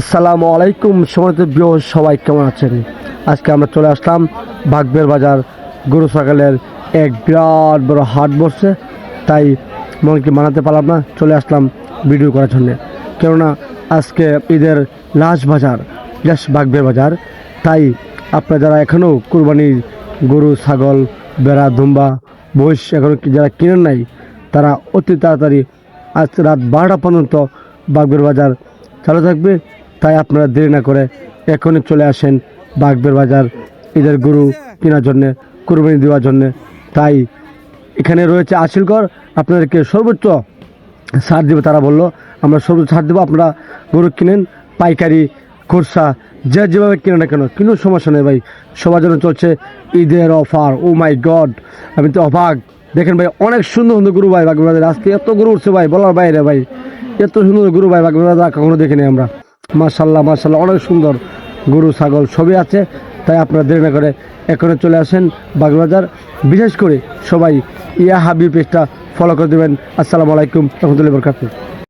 আসসালামু আলাইকুম সমানিত প্রিয় সবাই কেমন আছেন? আজকে আমরা চলে আসলাম বাগবের বাজার গরু সকালের এক বিরাট বড় হাট বসছে, তাই মনকে মানাতে পারলাম না, চলে আসলাম ভিডিও করার জন্যে। কেননা আজকে ঈদের লাস্ট বাজার লাস্ট বাগবের বাজার, তাই আপনারা যারা এখনও কুরবানির গরু, ছাগল বেড়া ধুম্বা, মহিষ এখনও যারা কিনেন নাই, তারা অতি তাড়াতাড়ি আজ রাত বারোটা পর্যন্ত বাগবের বাজার চালু থাকবে। তাই আপনারা দেরি না করে এখনই চলে আসেন বাগবের বাজার, ঈদের গরু কেনার জন্যে, কুরবানি দেওয়ার জন্যে। তাই এখানে রয়েছে আশিলকর আপনাদেরকে সর্বোচ্চ ছাড় দেবে তারা বলল। আমরা সর্বোচ্চ ছাড় দেবো, আপনারা গরু কিনেন, পাইকারি, খোরসা, যে যেভাবে কিনে না কেন কোনো সমস্যা নেই ভাই। সবার জন্য চলছে ঈদের অফার ও মাই গড আমি তো অবাক। দেখেন ভাই, অনেক সুন্দর সুন্দর গরু ভাই বাগবের বাজারে। আজকে এত গরু উঠছে ভাই, বলার বাইরে ভাই। এত সুন্দর গরু ভাই বাগবের বাজার কখনো দেখিনি আমরা। মার্শাল্লাহ মাসাল্লাহ অনেক সুন্দর গরু, ছাগল সবই আছে। তাই আপনারা দেরি না করে এখনও চলে আসেন বাগবাজার। বিশেষ করে সবাই ইয়া হাবি পেজটা ফলো করে দেবেন। আসসালামু আলাইকুম, রহমতুল্লাহ বরকাতুহ।